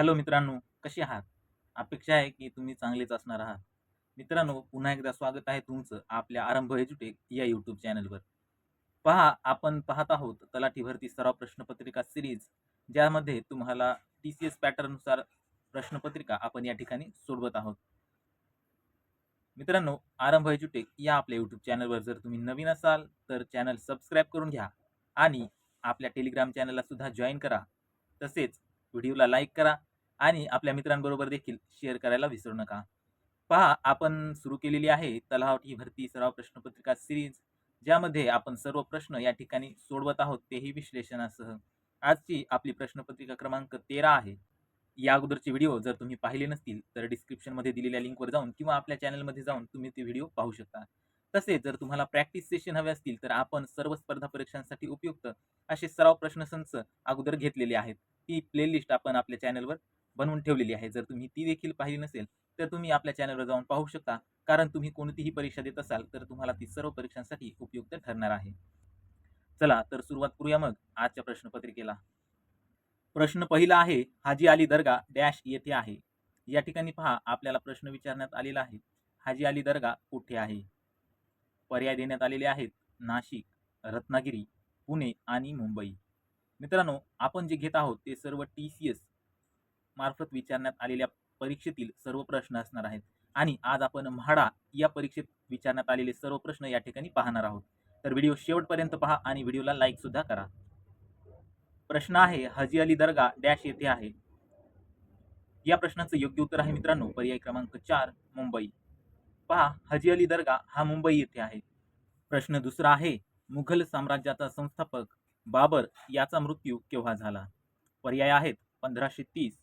Hello मित्रांनो कसे आहात? अपेक्षा आहे की तुम्ही चांगलेच असणार आहात. मित्रांनो पुन्हा एकदा स्वागत आहे तुमचं आपल्या आरंभ एज्युटेक या यूट्यूब चॅनलवर. पहा आपण पाहत आहोत तलाठी भरती सराव प्रश्नपत्रिका सिरीज ज्यामध्ये तुम्हाला टी सी एस पॅटर्ननुसार प्रश्नपत्रिका आपण या ठिकाणी सोडवत आहोत. मित्रांनो आरंभ एज्युटेक या आपल्या यूट्यूब चॅनलवर जर तुम्ही नवीन असाल तर चॅनल सबस्क्राईब करून घ्या आणि आपल्या टेलिग्राम चॅनलला सुद्धा जॉईन करा. तसेच व्हिडिओला लाईक करा आणि आपल्या मित्रांबरोबर देखील शेअर करायला विसरू नका. पहा आपण सुरू केलेली आहे तलाठी भरती सराव प्रश्नपत्रिका सिरीज ज्यामध्ये आपण सर्व प्रश्न या ठिकाणी सोडवत आहोत तेही विश्लेषणासह. आजची आपली प्रश्नपत्रिका क्रमांक तेरा आहे. या अगोदरचे व्हिडिओ जर तुम्ही पाहिले नसतील तर डिस्क्रिप्शनमध्ये दिलेल्या लिंकवर जाऊन किंवा आपल्या चॅनलमध्ये जाऊन तुम्ही ते व्हिडिओ पाहू शकता. तसेच जर तुम्हाला प्रॅक्टिस सेशन हवे असतील तर आपण सर्व स्पर्धा परीक्षांसाठी उपयुक्त असे सराव प्रश्नसंच अगोदर घेतलेले आहेत. ती प्लेलिस्ट आपण आपल्या चॅनलवर बनवून ठेवलेली आहे. जर तुम्ही ती देखील पाहिली नसेल तर तुम्ही आपल्या चॅनलवर जाऊन पाहू शकता. कारण तुम्ही कोणतीही परीक्षा देत असाल तर तुम्हाला ती सर्व परीक्षांसाठी उपयुक्त ठरणार आहे. चला तर सुरुवात करूया मग आजच्या प्रश्नपत्रिकेला. प्रश्न पहिला आहे हाजी अली दर्गा डॅश येथे आहे. या ठिकाणी पहा आपल्याला प्रश्न विचारण्यात आलेला आहे. हाजी अली दर्गा कुठे आहे? पर्याय देण्यात आलेले आहेत. नाशिक रत्नागिरी पुणे आणि मुंबई. मित्रांनो आपण जे घेत आहोत ते सर्व टी सी एस मार्फत विचारण्यात आलेल्या परीक्षेतील सर्व प्रश्न असणार आहेत. आणि आज आपण म्हाडा या परीक्षेत विचारण्यात आलेले सर्व प्रश्न या ठिकाणी पाहणार आहोत. तर व्हिडिओ शेवटपर्यंत पहा आणि व्हिडिओला लाईक सुद्धा करा. प्रश्न आहे हजी अली दर्गा डॅश येथे आहे. या प्रश्नाचं योग्य उत्तर आहे मित्रांनो पर्याय क्रमांक चार मुंबई. पहा हजी अली दर्गा हा मुंबई येथे आहे. प्रश्न दुसरा आहे मुघल साम्राज्याचा संस्थापक बाबर याचा मृत्यू केव्हा झाला? पर्याय आहेत पंधराशे तीस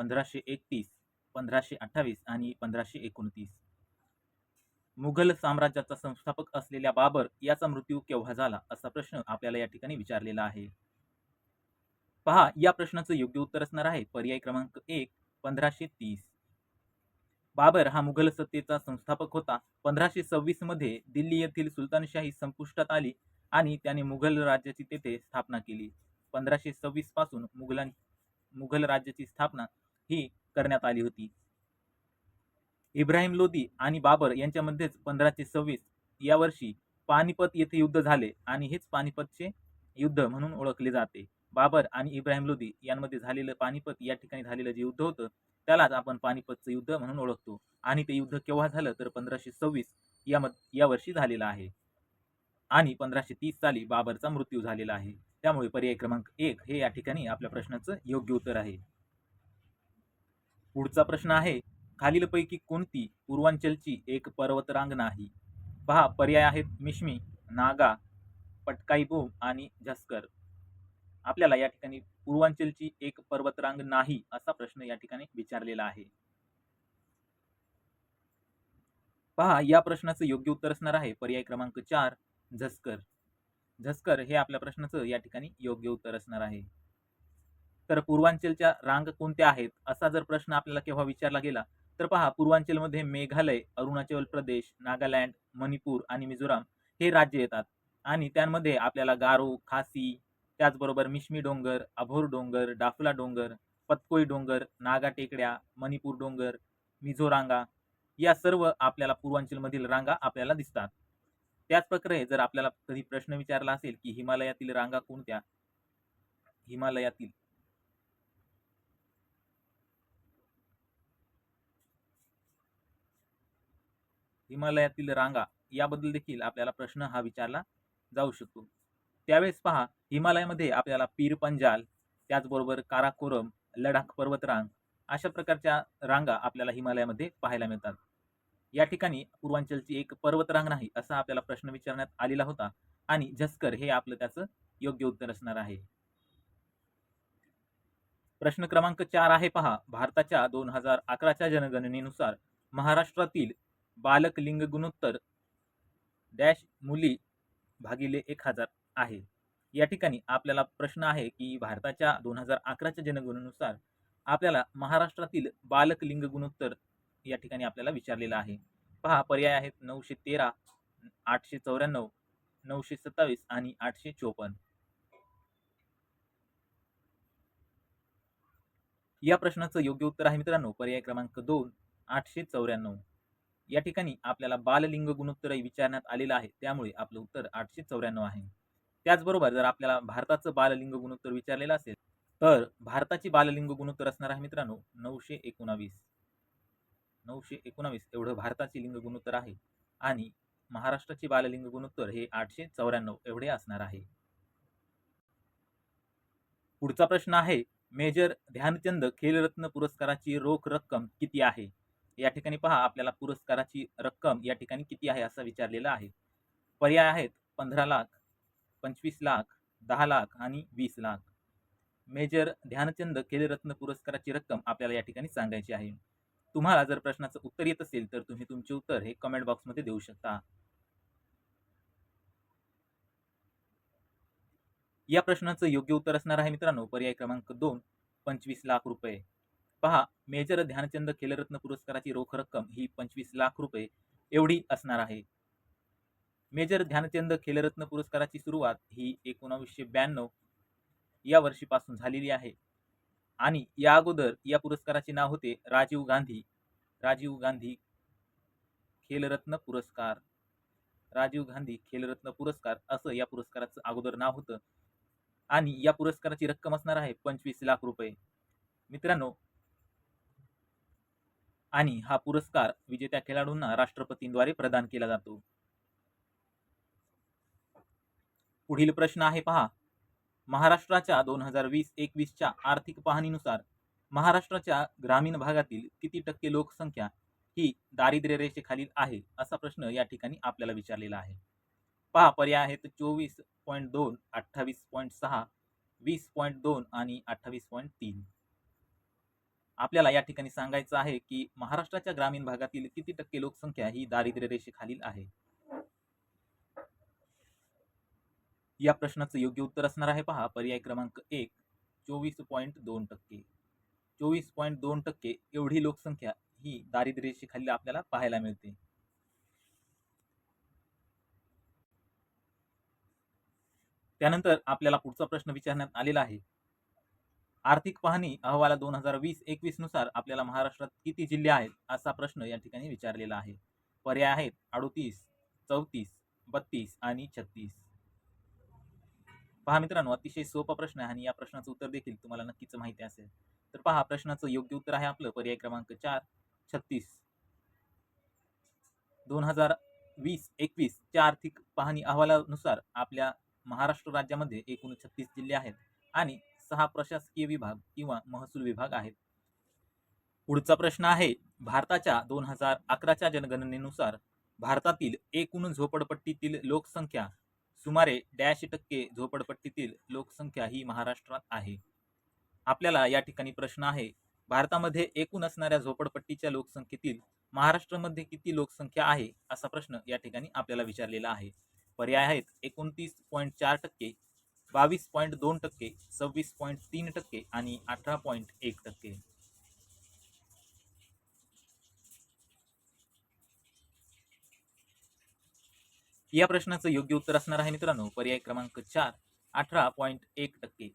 पंधराशे एकतीस पंधराशे अठ्ठावीस आणि पंधराशे एकोणतीस. मुघल साम्राज्याचा संस्थापक असलेल्या बाबर याचा मृत्यू केव्हा झाला असा प्रश्न आपल्याला या ठिकाणी विचारलेला आहे. पहा या प्रश्नाचं योग्य उत्तर असणार आहे. पर्याय क्रमांक एक पंधराशे तीस. बाबर हा मुघल सत्तेचा संस्थापक होता. पंधराशे सव्वीसमध्ये दिल्ली येथील सुलतानशाही संपुष्टात आली आणि त्याने मुघल राज्याची तेथे स्थापना केली. पंधराशे सव्वीसपासून मुघलां मुघल राज्याची स्थापना ही करण्यात आली होती. इब्राहिम लोदी आणि बाबर यांच्यामध्येच पंधराशे सव्वीस या वर्षी पानिपत येथे युद्ध झाले आणि हेच पानिपतचे युद्ध म्हणून ओळखले जाते. बाबर आणि इब्राहिम लोदी यांमध्ये झालेलं पानिपत या ठिकाणी झालेलं जे युद्ध होतं त्यालाच आपण पानिपतचं युद्ध म्हणून ओळखतो. आणि ते युद्ध केव्हा झालं? तर पंधराशे सव्वीस या या वर्षी झालेलं आहे. आणि पंधराशे तीस साली बाबरचा मृत्यू झालेला आहे. त्यामुळे पर्याय क्रमांक एक हे या ठिकाणी आपल्या प्रश्नाचं योग्य उत्तर आहे. पुढचा प्रश्न आहे खालीलपैकी कोणती पूर्वांचलची एक पर्वतरांग नाही? पहा पर्याय आहेत मिश्मी नागा पटकाईबोम आणि झस्कर. आपल्याला या ठिकाणी पूर्वांचलची एक पर्वतरांग नाही असा प्रश्न या ठिकाणी विचारलेला आहे. पहा या प्रश्नाचं योग्य उत्तर असणार आहे. पर्याय क्रमांक चार झस्कर. झस्कर हे आपल्या प्रश्नाचं या ठिकाणी योग्य उत्तर असणार आहे. तर पूर्वांचलच्या रांग कोणत्या आहेत? असा जर प्रश्न आपल्याला केव्हा विचारला गेला तर पहा पूर्वांचलमध्ये मेघालय अरुणाचल प्रदेश नागालँड मणिपूर आणि मिझोराम हे राज्य येतात. आणि त्यांमध्ये आपल्याला गारो खासी त्याचबरोबर मिश्मी डोंगर अभोर डोंगर डाफला डोंगर पतकोई डोंगर नागा टेकड्या मणिपूर डोंगर मिझोरांगा या सर्व आपल्याला पूर्वांचलमधील रांगा आपल्याला दिसतात. त्याच प्रकारे जर आपल्याला कधी प्रश्न विचारला असेल की हिमालयातील रांगा कोणत्या? हिमालयातील हिमालयातील रांगा याबद्दल देखील आपल्याला प्रश्न हा विचारला जाऊ शकतो. त्यावेळेस पहा हिमालयामध्ये आपल्याला पीर पंजाल त्याचबरोबर काराकोरम लडाख पर्वतरांग अशा प्रकारच्या रांगा आपल्याला हिमालयामध्ये पाहायला मिळतात. या ठिकाणी पूर्वांचलची एक पर्वतरांग नाही असा आपल्याला प्रश्न विचारण्यात आलेला होता आणि झस्कर हे आपलं त्याचं योग्य उत्तर असणार आहे. प्रश्न क्रमांक चार आहे पहा भारताच्या दोन हजार अकराच्या जनगणनेनुसार महाराष्ट्रातील बालक लिंग गुणोत्तर डॅश मुली भागिले एक हजार आहे. या ठिकाणी आपल्याला प्रश्न आहे की भारताच्या दोन हजार अकराच्या जनगणनेनुसार आपल्याला महाराष्ट्रातील बालक लिंग गुणोत्तर या ठिकाणी आपल्याला विचारलेला आहे. पहा पर्याय आहेत नऊशे तेरा आठशे चौऱ्याण्णव नऊशे सत्तावीस आणि आठशे चोपन्न. या प्रश्नाचं योग्य उत्तर आहे मित्रांनो. पर्याय क्रमांक दोन आठशे चौऱ्याण्णव. या ठिकाणी आपल्याला बाललिंग गुणोत्तर विचारण्यात आलेलं आहे. त्यामुळे आपलं उत्तर आठशे चौऱ्याण्णव आहे. त्याचबरोबर जर आपल्याला भारताचं बाललिंग गुणोत्तर विचारलेलं असेल तर भारताची बाललिंग गुणोत्तर असणार आहे मित्रांनो नऊशे एकोणावीस. नऊशे एकोणावीस एवढं भारताची लिंग गुणोत्तर आहे आणि महाराष्ट्राची बाललिंग गुणोत्तर हे आठशे चौऱ्याण्णव एवढे असणार आहे. पुढचा प्रश्न आहे मेजर ध्यानचंद खेलरत्न पुरस्काराची रोख रक्कम किती आहे? या ठिकाणी पहा आपल्याला पुरस्काराची रक्कम या ठिकाणी किती आहे असं विचारलेलं आहे. पर्याय आहेत पंधरा लाख पंचवीस लाख दहा लाख आणि वीस लाख. मेजर ध्यानचंद खेलरत्न पुरस्काराची रक्कम आपल्याला या ठिकाणी सांगायची आहे. तुम्हाला जर प्रश्नाचं उत्तर येत असेल तर तुम्ही तुमचे उत्तर हे कमेंट बॉक्समध्ये देऊ शकता. या प्रश्नाचं योग्य उत्तर असणार आहे मित्रांनो. पर्याय क्रमांक दोन पंचवीस लाख रुपये. पहा मेजर ध्यानचंद खेलरत्न पुरस्काराची रोख रक्कम ही पंचवीस लाख रुपये एवढी असणार आहे. मेजर ध्यानचंद खेलरत्न पुरस्काराची सुरुवात ही एकोणावीसशे ब्याण्णव या वर्षीपासून झालेली आहे. आणि या अगोदर या पुरस्काराचे नाव होते राजीव गांधी राजीव गांधी खेलरत्न पुरस्कार. राजीव गांधी खेलरत्न पुरस्कार असं या पुरस्काराचं अगोदर नाव होतं. आणि या पुरस्काराची रक्कम असणार आहे पंचवीस लाख रुपये. मित्रांनो आणि हा पुरस्कार विजेत्या खेळाडूंना राष्ट्रपतींद्वारे प्रदान केला जातो. पुढील प्रश्न आहे पहा. महाराष्ट्राच्या दोन हजार वीस एकवीसच्या आर्थिक पाहणीनुसार महाराष्ट्राच्या ग्रामीण भागातील किती टक्के लोकसंख्या ही दारिद्र्य रेषेखालील आहे असा प्रश्न या ठिकाणी आपल्याला विचारलेला आहे. पहा पर्याय आहेत चोवीस पॉईंट दोन अठ्ठावीस पॉईंट सहा वीस पॉईंट दोन आणि अठ्ठावीस पॉईंट तीन. आपल्याला या ठिकाणी सांगायचं आहे की महाराष्ट्राच्या ग्रामीण भागातील किती टक्के लोकसंख्या ही दारिद्र्य रेषेखालील आहे? या प्रश्नाचं योग्य उत्तर असणार आहे पहा. पर्याय क्रमांक एक चोवीस पॉईंट दोन टक्के. चोवीस पॉईंट दोन टक्के एवढी लोकसंख्या ही दारिद्र्य रेषेखाली आपल्याला पाहायला मिळते. त्यानंतर आपल्याला पुढचा प्रश्न विचारण्यात आलेला आहे. आर्थिक पाहणी अहवाला दोन हजार वीस एकवीसनुसार आपल्याला महाराष्ट्रात किती जिल्हे आहेत असा प्रश्न या ठिकाणी विचारलेला आहे. पर्याय आहेत अडोतीस चौतीस बत्तीस आणि छत्तीस. पहा मित्रांनो अतिशय सोपा प्रश्न आहे आणि या प्रश्नाचं उत्तर देखील तुम्हाला नक्कीच माहिती असेल. तर पहा प्रश्नाचं योग्य उत्तर आहे आपलं. पर्याय क्रमांक चार छत्तीस. दोन हजार वीस एकवीसच्या आर्थिक पाहणी अहवालानुसार आपल्या महाराष्ट्र राज्यामध्ये एकूण छत्तीस जिल्हे आहेत आणि सहा प्रशासकीय विभाग किंवा महसूल विभाग आहेत पुढचा प्रश्न आहे भारताच्या दोन हजार अकराच्या जनगणनेनुसार भारतातील एकूण झोपडपट्टीतील लोकसंख्या सुमारे डॅश टक्के झोपडपट्टीतील लोकसंख्या ही महाराष्ट्रात आहे. आपल्याला या ठिकाणी प्रश्न आहे भारतामध्ये एकूण असणाऱ्या झोपडपट्टीच्या लोकसंख्येतील महाराष्ट्रामध्ये किती लोकसंख्या आहे असा प्रश्न या ठिकाणी आपल्याला विचारलेला आहे. पर्याय आहेत एकोणतीस पॉईंट चार टक्के बावीस पॉईंट दोन टक्के सव्वीस पॉईंट तीन टक्के आणि अठरा पॉईंट एक टक्के. या प्रश्नाचं योग्य उत्तर असणार आहे मित्रांनो. पर्याय क्रमांक चार अठरा पॉईंट एक टक्के.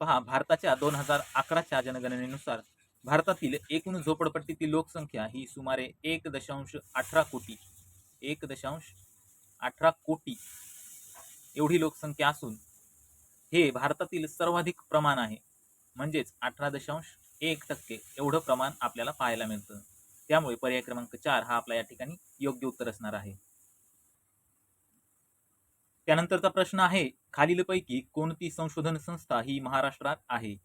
पहा भारताच्या दोन हजार अकराच्या जनगणनेनुसार भारतातील एकूण झोपडपट्टीतील लोकसंख्या ही सुमारे एक दशांश अठरा कोटी एक दशांश अठरा कोटी एवढी लोकसंख्या असून हे भारतातील सर्वाधिक प्रमाण आहे. म्हणजेच अठरा दशांश एक टक्के एवढं प्रमाण आपल्याला पाहायला मिळतं. त्यामुळे पर्याय क्रमांक चार हा आपला या ठिकाणी योग्य उत्तर असणार आहे. त्यानंतरचा प्रश्न आहे खालीलपैकी कोणती संशोधन संस्था ही महाराष्ट्रात आहे?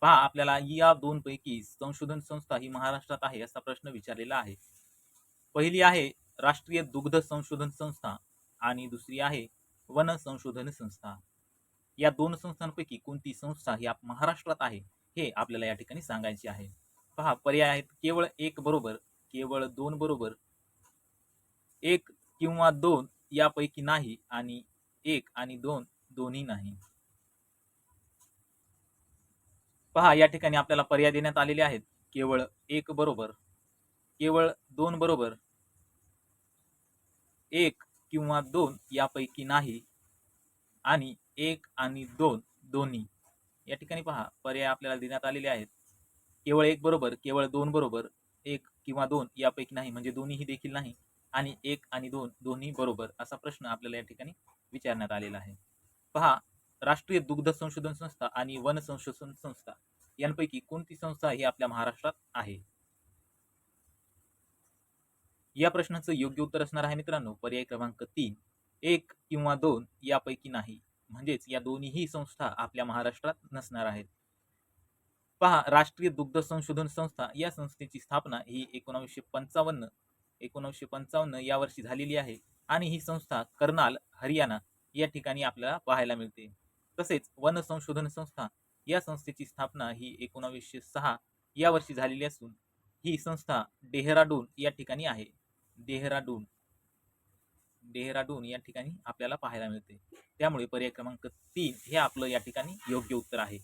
पहा आपल्याला या दोन पैकी संशोधन संस्था ही महाराष्ट्रात आहे असा प्रश्न विचारलेला आहे. पहिली आहे राष्ट्रीय दुग्ध संशोधन संस्था आणि दुसरी आहे वन संशोधन संस्था. या दोन संस्थांपैकी कोणती संस्था ही आप महाराष्ट्रात आहे हे आपल्याला या ठिकाणी सांगायचे आहे. पहा पर्याय आहेत. केवळ एक बरोबर केवळ दोन बरोबर एक किंवा दोन यापैकी नाही आणि एक आणि दोन दोन्ही नाही. पहा या ठिकाणी आपल्याला पर्याय देण्यात आलेले आहेत. केवळ एक बरोबर केवळ दोन बरोबर एक किंवा दोन यापैकी नाही आणि एक आणि दोन दोन्ही. या ठिकाणी पहा पर्याय आपल्याला देण्यात आलेले आहेत. केवळ एक बरोबर केवळ दोन बरोबर एक किंवा दोन यापैकी नाही म्हणजे दोन्हीही देखील नाही आणि एक आणि दोन दोन्ही बरोबर असा प्रश्न आपल्याला या ठिकाणी विचारण्यात आलेला आहे. पहा राष्ट्रीय दुग्ध संशोधन संस्था आणि वन संशोधन संस्था यांपैकी कोणती संस्था ही आपल्या महाराष्ट्रात आहे? या प्रश्नाचं योग्य उत्तर असणार आहे मित्रांनो. पर्याय क्रमांक तीन. एक किंवा दोन यापैकी नाही. म्हणजेच या दोन्हीही संस्था आपल्या महाराष्ट्रात नसणार आहेत. पहा राष्ट्रीय दुग्ध संशोधन संस्था या संस्थेची स्थापना ही एकोणावीसशे पंचावन्न एकोणावीसशे पंचावन्न या वर्षी झालेली आहे आणि ही संस्था कर्नाल हरियाणा या ठिकाणी आपल्याला पाहायला मिळते. तसेच वन संशोधन संस्था या संस्थेची स्थापना ही एकोणावीसशे सहा या वर्षी झालेली असून ही संस्था डेहराडून या ठिकाणी आहे. डेहराडून डेहराडून या ठिकाणी आपल्याला पाहायला मिळते. त्यामुळे पर्याय क्रमांक तीन हे आपलं या ठिकाणी योग्य उत्तर आहे.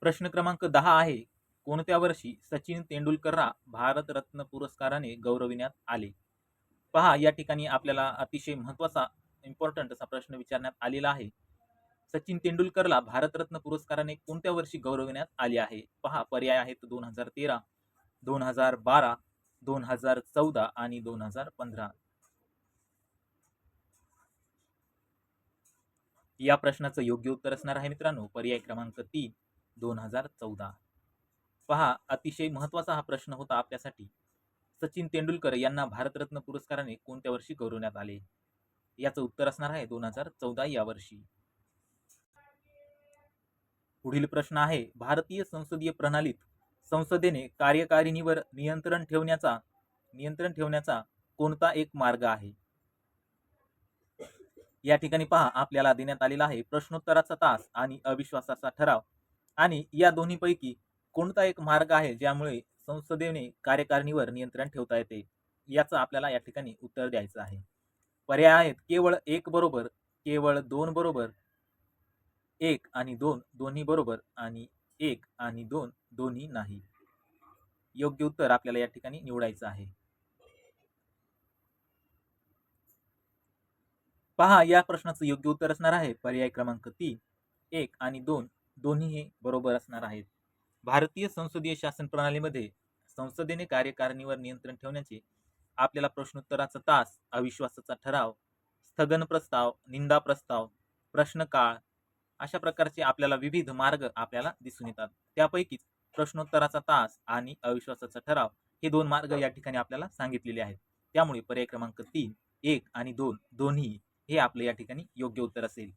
प्रश्न क्रमांक दहा आहे. कोणत्या वर्षी सचिन तेंडुलकरला भारतरत्न पुरस्काराने गौरविण्यात आले? पहा या ठिकाणी आपल्याला अतिशय महत्त्वाचा इम्पॉर्टंट असा प्रश्न विचारण्यात आलेला आहे. सचिन तेंडुलकरला भारतरत्न पुरस्काराने कोणत्या वर्षी गौरविण्यात आले आहे? पहा पर्याय आहेत दोन हजार तेरा दोन हजार बारा दोन हजार चौदा आणि दोन हजार पंधरा. या प्रश्नाचं योग्य उत्तर असणार आहे मित्रांनो. पर्याय क्रमांक तीन दोन हजार चौदा. पहा अतिशय महत्त्वाचा हा प्रश्न होता आपल्यासाठी. सचिन तेंडुलकर यांना भारतरत्न पुरस्काराने कोणत्या वर्षी गौरवण्यात आले? याचं उत्तर असणार आहे दोन हजार चौदा या वर्षी. पुढील प्रश्न आहे भारतीय संसदीय प्रणालीत संसदेने कार्यकारिणीवर नियंत्रण ठेवण्याचा नियंत्रण ठेवण्याचा कोणता एक मार्ग आहे? या ठिकाणी पहा आपल्याला देण्यात आलेला आहे प्रश्नोत्तराचा तास आणि अविश्वासाचा ठराव. आणि या दोन्हीपैकी कोणता एक मार्ग आहे ज्यामुळे संसदेने कार्यकारिणीवर नियंत्रण ठेवता येते? याचं आपल्याला या ठिकाणी उत्तर द्यायचं आहे. पर्याय आहेत केवळ एक बरोबर केवळ दोन बरोबर एक आणि दोन दोन्ही बरोबर आणि एक आणि दोन दोन्ही नाही. योग्य उत्तर आपल्याला या ठिकाणी निवडायचं आहे. पहा या प्रश्नाचं योग्य उत्तर असणार आहे. पर्याय क्रमांक तीन एक आणि दोन दोन्ही हे बरोबर असणार आहेत. भारतीय संसदीय शासन प्रणालीमध्ये संसदेने कार्यकारिणीवर नियंत्रण ठेवण्याचे आपल्याला प्रश्नोत्तराचा तास अविश्वासाचा ठराव स्थगन प्रस्ताव निंदा प्रस्ताव प्रश्नकाळ अशा प्रकारचे आपल्याला विविध मार्ग आपल्याला दिसून येतात. त्यापैकीच प्रश्नोत्तराचा तास आणि अविश्वासाचा ठराव हे दोन मार्ग या ठिकाणी आपल्याला सांगितलेले आहेत. त्यामुळे पर्याय क्रमांक तीन एक आणि दोन दोन्ही हे आपलं या ठिकाणी योग्य उत्तर असेल.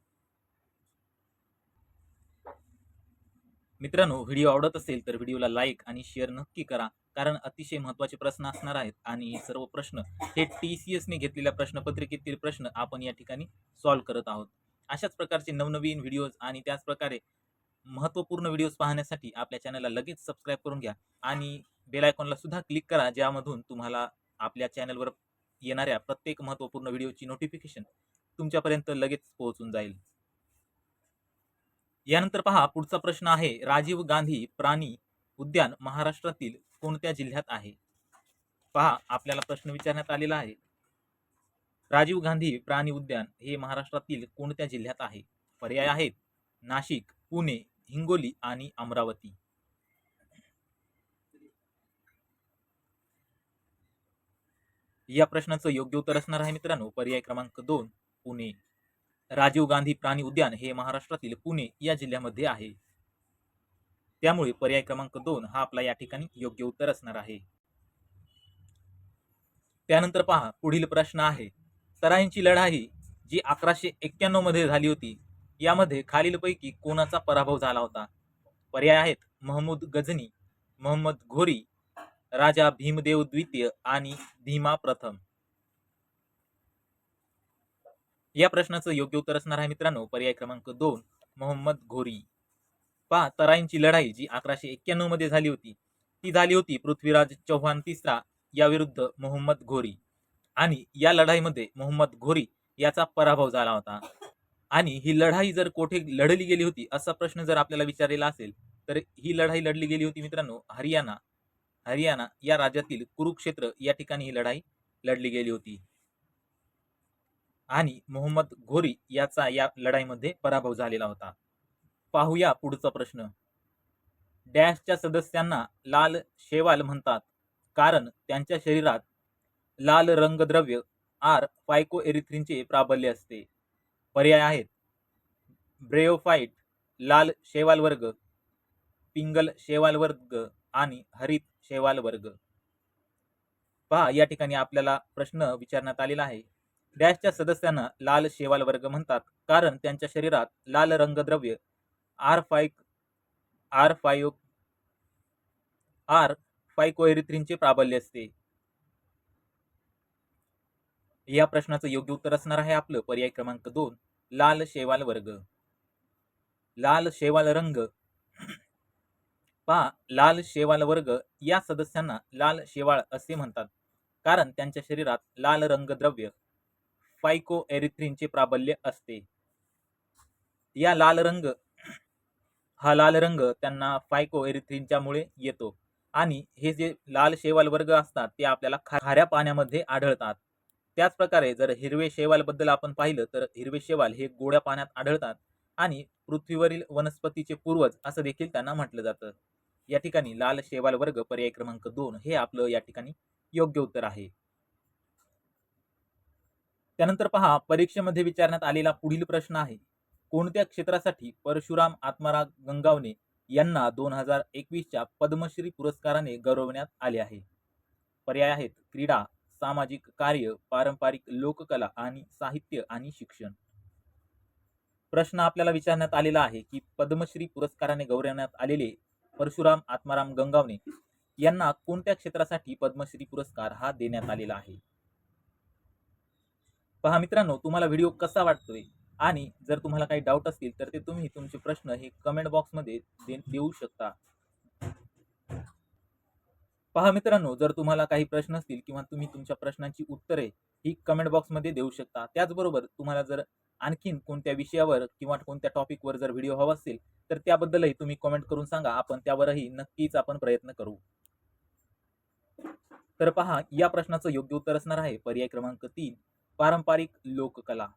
मित्रांनो व्हिडिओ आवडत असेल तर व्हिडिओला लाईक आणि शेअर नक्की करा कारण अतिशय महत्त्वाचे प्रश्न असणार आहेत आणि हे सर्व प्रश्न हे टी सी एसने घेतलेल्या प्रश्नपत्रिकेतील प्रश्न आपण या ठिकाणी सॉल्व्ह करत आहोत. अशाच प्रकारचे नवनवीन व्हिडिओज आणि त्याचप्रकारे महत्त्वपूर्ण व्हिडिओज पाहण्यासाठी आपल्या चॅनलला लगेच सबस्क्राईब करून घ्या. आणि बेल आयकॉनला सुद्धा क्लिक करा ज्यामधून तुम्हाला आपल्या चॅनलवर येणाऱ्या प्रत्येक महत्त्वपूर्ण व्हिडिओची नोटिफिकेशन तुमच्यापर्यंत लगेच पोहोचून जाईल. यानंतर पहा पुढचा प्रश्न आहे राजीव गांधी प्राणी उद्यान महाराष्ट्रातील कोणत्या जिल्ह्यात आहे? पहा आपल्याला प्रश्न विचारण्यात आलेला आहे. राजीव गांधी प्राणी उद्यान हे महाराष्ट्रातील कोणत्या जिल्ह्यात आहे? पर्याय आहेत. नाशिक पुणे हिंगोली आणि अमरावती. या प्रश्नाचं योग्य उत्तर असणार आहे मित्रांनो. पर्याय क्रमांक दोन पुणे. राजीव गांधी प्राणी उद्यान हे महाराष्ट्रातील पुणे या जिल्ह्यामध्ये आहे. त्यामुळे पर्याय क्रमांक दोन हा आपला या ठिकाणी योग्य उत्तर असणार आहे. त्यानंतर पहा पुढील प्रश्न आहे. तराईंची लढाई जी अकराशे एक्क्याण्णवमध्ये झाली होती यामध्ये खालीलपैकी कोणाचा पराभव झाला होता? पर्याय आहेत महमूद गझनी मोहम्मद घोरी राजा भीमदेव द्वितीय आणि भीमा प्रथम. या प्रश्नाचं योग्य उत्तर असणार आहे मित्रांनो. पर्याय क्रमांक दोन मोहम्मद घोरी. पा तराईंची लढाई जी अकराशे एक्क्याण्णवमध्ये झाली होती ती झाली होती पृथ्वीराज चौहान तिसरा या विरुद्ध मोहम्मद घोरी. आणि या लढाईमध्ये मोहम्मद घोरी याचा पराभव झाला होता. आणि ही लढाई जर कोठे लढली गेली होती असा प्रश्न जर आपल्याला विचारलेला असेल तर ही लढाई लढली गेली होती मित्रांनो हरियाणा. हरियाणा या राज्यातील कुरुक्षेत्र या ठिकाणी ही लढाई लढली गेली होती. आणि मोहम्मद घोरी याचा या लढाईमध्ये पराभव झालेला होता. पाहूया पुढचा प्रश्न. डॅशच्या सदस्यांना लाल शेवाल म्हणतात कारण त्यांच्या शरीरात लाल रंगद्रव्य आर फायकोएरिथ्रिनचे प्राबल्य असते. पर्याय आहेत. ब्रेओफाईट लाल शेवाल वर्ग पिंगल शेवाल वर्ग आणि हरित शेवाल वर्ग पहा या ठिकाणी आपल्याला प्रश्न विचारण्यात आलेला आहे. डॅशच्या सदस्यांना लाल शेवाल वर्ग म्हणतात कारण त्यांच्या शरीरात लाल रंगद्रव्य आर फायक आर फायो आर फायकोएरिथ्रिनचे प्राबल्य असते. या प्रश्नाचं योग्य उत्तर असणार आहे आपलं. पर्याय क्रमांक दोन लाल शेवाल वर्ग. लाल शेवाल रंग. पहा लाल शेवाल वर्ग या सदस्यांना लाल शेवाळ असे म्हणतात. कारण त्यांच्या शरीरात लाल रंगद्रव्य फायको एरिथ्रिनचे प्राबल्य असते. या लाल रंग हा लाल रंग त्यांना फायको एरिथ्रिनच्यामुळे येतो. आणि हे जे लाल शेवाल वर्ग असतात ते आपल्याला खाऱ्या पाण्यामध्ये आढळतात. त्याच प्रकारे जर हिरवे शेवालबद्दल आपण पाहिलं तर हिरवे शेवाल हे गोड्या पाण्यात आढळतात आणि पृथ्वीवरील वनस्पतीचे पूर्वज असं देखील त्यांना म्हटलं जातं. या ठिकाणी लाल शेवाल वर्ग पर्याय क्रमांक दोन हे आपलं या ठिकाणी योग्य उत्तर आहे. त्यानंतर पहा परीक्षेमध्ये विचारण्यात आलेला पुढील प्रश्न आहे. कोणत्या क्षेत्रासाठी परशुराम आत्मारा गंगावने यांना दोन हजार एकवीसच्या पद्मश्री पुरस्काराने गौरवण्यात आले आहे? पर्याय आहेत क्रीडा सामाजिक कार्य पारंपरिक लोककला आणि साहित्य आणि शिक्षण. प्रश्न आपल्याला विचारण्यात आलेला आहे की पद्मश्री पुरस्काराने गौरवण्यात आलेले परशुराम आत्माराम गंगावणे यांना कोणत्या क्षेत्रासाठी पद्मश्री पुरस्कार हा देण्यात आलेला आहे? पहा मित्रांनो तुम्हाला व्हिडिओ कसा वाटतोय? आणि जर तुम्हाला काही डाऊट असतील तर ते तुम्ही तुमचे प्रश्न हे कमेंट बॉक्समध्ये दे- देऊ शकता. पहा मित्रांनो जर तुम्हाला काही प्रश्न असतील किंवा तुम्ही तुमच्या प्रश्नांची उत्तरे ही कमेंट बॉक्समध्ये देऊ शकता. त्याचबरोबर तुम्हाला जर आणखीन कोणत्या विषयावर किंवा कोणत्या टॉपिकवर जर व्हिडिओ हवा असेल तर त्याबद्दलही तुम्ही कमेंट करून सांगा. आपण त्यावरही नक्कीच आपण प्रयत्न करू. तर पहा या प्रश्नाचं योग्य उत्तर असणार आहे. पर्याय क्रमांक तीन पारंपरिक लोककला.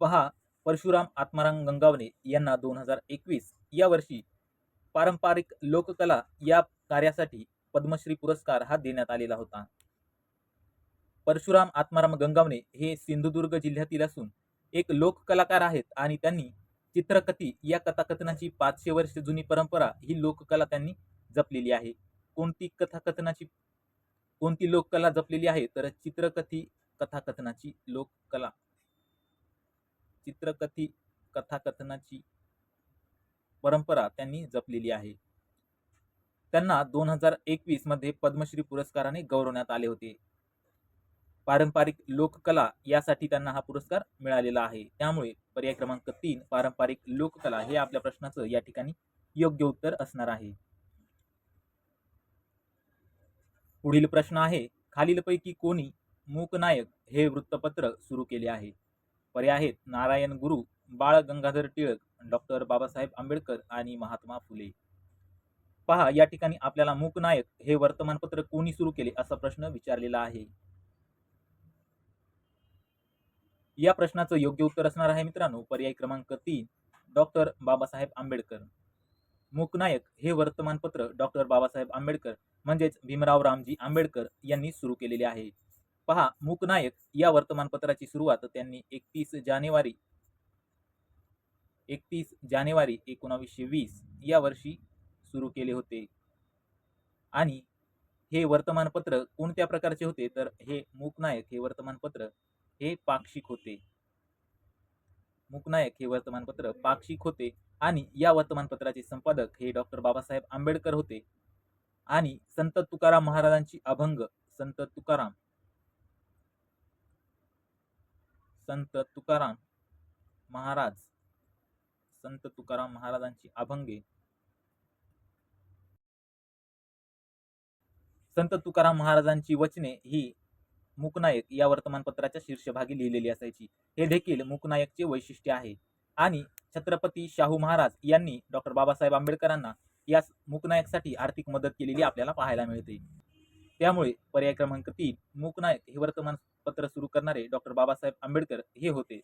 पहा परशुराम आत्माराम गंगावने यांना दोन हजार एकवीस या वर्षी पारंपरिक लोककला या कार्यासाठी पद्मश्री पुरस्कार हा देण्यात आलेला होता. परशुराम आत्माराम गंगावणे हे सिंधुदुर्ग जिल्ह्यातील असून एक लोककलाकार आहेत आणि त्यांनी चित्रकथी या कथाकथनाची पाचशे वर्ष जुनी परंपरा ही लोककला त्यांनी जपलेली आहे. कोणती कथाकथनाची कोणती लोककला जपलेली आहे? तर चित्रकथी कथाकथनाची लोककला. चित्रकथी कथाकथनाची परंपरा त्यांनी जपलेली आहे. त्यांना दोन हजार एकवीसमध्ये पद्मश्री पुरस्काराने गौरवण्यात आले होते. पारंपरिक लोककला यासाठी त्यांना हा पुरस्कार मिळालेला आहे. त्यामुळे पर्याय क्रमांक तीन पारंपरिक लोककला हे आपल्या प्रश्नाचं या ठिकाणी योग्य उत्तर असणार आहे. पुढील प्रश्न आहे खालीलपैकी कोणी मूकनायक हे वृत्तपत्र सुरू केले आहे? पर्याय आहेत नारायण गुरु बाळ गंगाधर टिळक डॉक्टर बाबासाहेब आंबेडकर आणि महात्मा फुले. पहा या ठिकाणी आपल्याला मूकनायक हे वर्तमानपत्र कोणी सुरू केले असा प्रश्न विचारलेला आहे? या प्रश्नाचं योग्य उत्तर असणार आहे मित्रांनो पर्याय क्रमांक तीन डॉक्टर बाबासाहेब आंबेडकर. मूकनायक हे वर्तमानपत्र डॉक्टर बाबासाहेब आंबेडकर म्हणजेच भीमराव रामजी आंबेडकर यांनी सुरू केलेले आहे. पहा मूकनायक या वर्तमानपत्राची सुरुवात त्यांनी एकतीस जानेवारी एकतीस जानेवारी एकोणावीसशे वीस या वर्षी सुरू केले होते. आणि हे वर्तमानपत्र कोणत्या प्रकारचे होते? तर हे मूकनायक हे वर्तमानपत्र हे पाक्षिक होते. मूकनायक हे वर्तमानपत्र पाक्षिक होते आणि या वर्तमानपत्राचे संपादक हे डॉक्टर बाबासाहेब आंबेडकर होते. आणि संत तुकाराम महाराजांची अभंग संत तुकाराम. संत तुकाराम महाराज संत तुकाराम महाराजांची अभंगे संत तुकाराम महाराजांची वचने ही मुकनायक या वर्तमानपत्राच्या शीर्षभागी लिहिलेली असायची. हे देखील मुकनायकचे वैशिष्ट्य आहे. आणि छत्रपती शाहू महाराज यांनी डॉक्टर बाबासाहेब आंबेडकरांना या मुकनायकसाठी आर्थिक मदत केलेली आपल्याला पाहायला मिळते. त्यामुळे पर्याय क्रमांक तीन मुकनायक हे वर्तमानपत्र सुरू करणारे डॉक्टर बाबासाहेब आंबेडकर हे होते.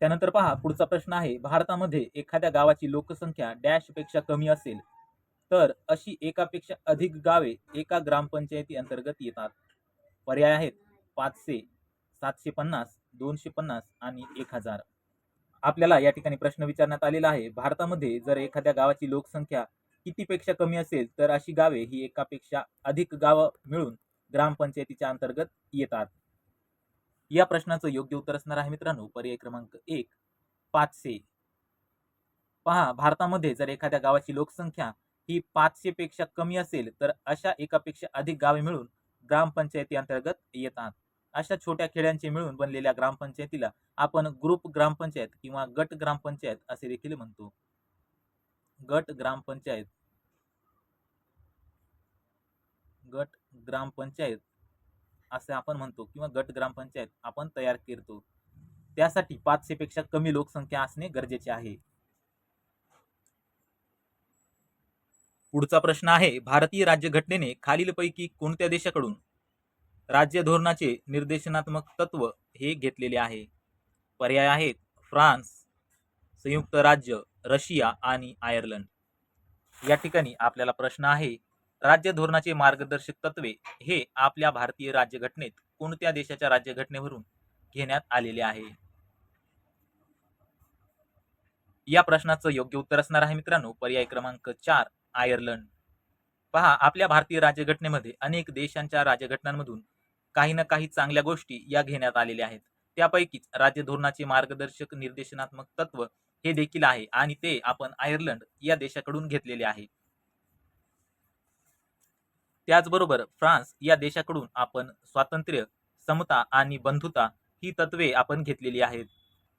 त्यानंतर पहा पुढचा प्रश्न आहे. भारतामध्ये एखाद्या गावाची लोकसंख्या डॅशपेक्षा कमी असेल तर अशी एकापेक्षा अधिक गावे एका ग्रामपंचायती अंतर्गत येतात. पर्याय आहेत पाचशे सातशे पन्नास दोनशे पन्नास आणि एक हजार. आपल्याला या ठिकाणी प्रश्न विचारण्यात आलेला आहे. भारतामध्ये जर एखाद्या गावाची लोकसंख्या कितीपेक्षा कमी असेल तर अशी गावे ही एकापेक्षा अधिक गावं मिळून ग्रामपंचायतीच्या अंतर्गत येतात. या प्रश्नाचं योग्य उत्तर असणार आहे मित्रांनो. पर्याय क्रमांक एक पाचशे. पहा भारतामध्ये जर एखाद्या गावाची लोकसंख्या ही पाचशे पेक्षा कमी असेल तर अशा एकापेक्षा अधिक गावे मिळून ग्रामपंचायती अंतर्गत येतात. अशा छोट्या खेड्यांचे मिळून बनलेल्या ग्रामपंचायतीला आपण ग्रुप ग्रामपंचायत किंवा गट ग्रामपंचायत असे देखील म्हणतो. गट ग्रामपंचायत. गट ग्रामपंचायत असे आपण म्हणतो किंवा गट ग्रामपंचायत आपण तयार करतो. त्यासाठी पाचशे पेक्षा कमी लोकसंख्या असणे गरजेचे आहे. पुढचा प्रश्न आहे भारतीय राज्यघटनेने खालीलपैकी कोणत्या देशाकडून राज्य धोरणाचे निर्देशनात्मक तत्व हे घेतलेले आहे? पर्याय आहेत फ्रान्स संयुक्त राज्य रशिया आणि आयर्लंड. या ठिकाणी आपल्याला प्रश्न आहे राज्य धोरणाचे मार्गदर्शक तत्वे हे आपल्या भारतीय राज्यघटनेत कोणत्या देशाच्या राज्यघटनेवरून घेण्यात आलेले आहे? या प्रश्नाचं योग्य उत्तर असणार आहे मित्रांनो. पर्याय क्रमांक चार आयर्लंड. पहा आपल्या भारतीय राज्यघटनेमध्ये अनेक देशांच्या राज्यघटनांमधून काही ना काही चांगल्या गोष्टी या घेण्यात आलेल्या आहेत. त्यापैकीच राज्य धोरणाचे मार्गदर्शक निर्देशनात्मक तत्व हे देखील आहे आणि ते आपण आयर्लंड या देशाकडून घेतलेले आहे. त्याचबरोबर फ्रान्स या देशाकडून आपण स्वातंत्र्य समता आणि बंधुता ही तत्वे आपण घेतलेली आहेत.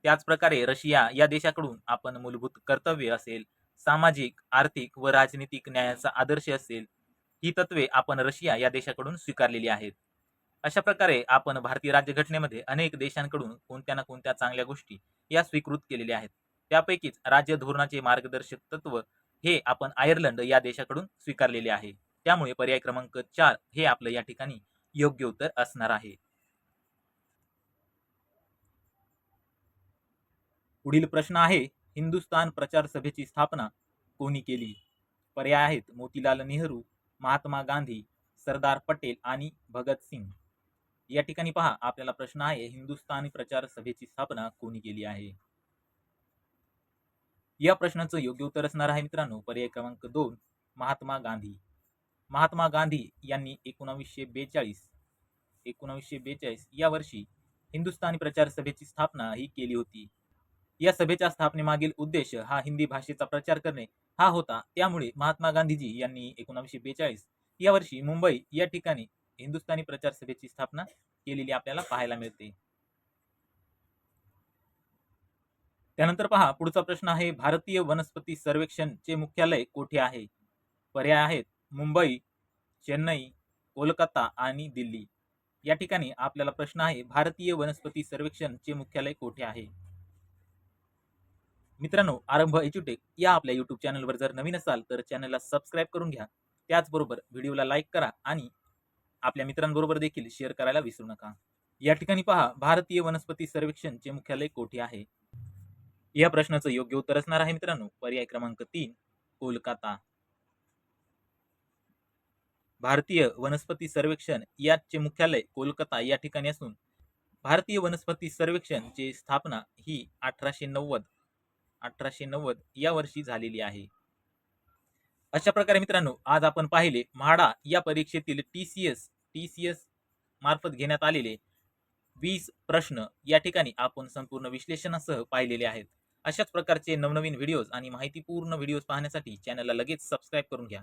त्याचप्रकारे रशिया या देशाकडून आपण मूलभूत कर्तव्य असेल सामाजिक आर्थिक व राजनीतिक न्यायाचा आदर्श असेल ही तत्वे आपण रशिया या देशाकडून स्वीकारलेली आहेत. अशा प्रकारे आपण भारतीय राज्यघटनेमध्ये अनेक देशांकडून कोणत्या ना कोणत्या चांगल्या गोष्टी या स्वीकृत केलेल्या आहेत. त्यापैकीच राज्य धोरणाचे मार्गदर्शक तत्व हे आपण आयर्लंड या देशाकडून स्वीकारलेले आहे. त्यामुळे पर्याय क्रमांक चार हे आपलं या ठिकाणी योग्य उत्तर असणार आहे. पुढील प्रश्न आहे हिंदुस्थान प्रचार सभेची स्थापना कोणी केली? पर्याय आहेत मोतीलाल नेहरू महात्मा गांधी सरदार पटेल आणि भगतसिंग या ठिकाणी पहा आपल्याला प्रश्न आहे हिंदुस्थानी प्रचार सभेची स्थापना कोणी केली आहे? या प्रश्नाचं योग्य उत्तर असणार आहे मित्रांनो पर्याय क्रमांक दोन महात्मा गांधी. महात्मा गांधी यांनी एकोणावीसशे बेचाळीस एकोणावीसशे बेचाळीस या वर्षी हिंदुस्थानी प्रचार सभेची स्थापना ही केली होती. या सभेच्या स्थापनेमागील उद्देश हा हिंदी भाषेचा प्रचार करणे हा होता. त्यामुळे महात्मा गांधीजी यांनी एकोणावीसशे बेचाळीस या वर्षी मुंबई या ठिकाणी हिंदुस्थानी प्रचार सभेची स्थापना केलेली आपल्याला पाहायला मिळते. त्यानंतर पहा पुढचा प्रश्न आहे भारतीय वनस्पती सर्वेक्षण चे मुख्यालय कोठे आहे? पर्याय आहेत मुंबई चेन्नई कोलकाता आणि दिल्ली. या ठिकाणी आपल्याला प्रश्न आहे भारतीय वनस्पती सर्वेक्षण चे मुख्यालय कोठे आहे? मित्रांनो आरंभ एज्युटेक या आपल्या युट्यूब चॅनलवर जर नवीन असाल तर चॅनलला सबस्क्राईब करून घ्या. त्याचबरोबर व्हिडिओला लाईक करा आणि आपल्या मित्रांबरोबर देखील शेअर करायला विसरू नका. या ठिकाणी पहा भारतीय वनस्पती सर्वेक्षणचे मुख्यालय कोठे आहे? या प्रश्नाचं योग्य उत्तर असणार आहे मित्रांनो पर्याय क्रमांक तीन कोलकाता. भारतीय वनस्पती सर्वेक्षण याचे मुख्यालय कोलकाता या ठिकाणी असून भारतीय वनस्पती सर्वेक्षणची स्थापना ही अठराशे नव्वद अठराशे नव्वद या वर्षी झालेली आहे. अशा प्रकारे मित्रांनो आज आपण पाहिले म्हाडा या परीक्षेतील T C S T C S मार्फत घेण्यात आलेले वीस प्रश्न या ठिकाणी आपण संपूर्ण विश्लेषणासह पाहिलेले आहेत. अशाच प्रकारचे नवनवीन व्हिडिओज आणि माहितीपूर्ण व्हिडिओज पाहण्यासाठी चॅनलला लगेच सबस्क्राईब करून घ्या.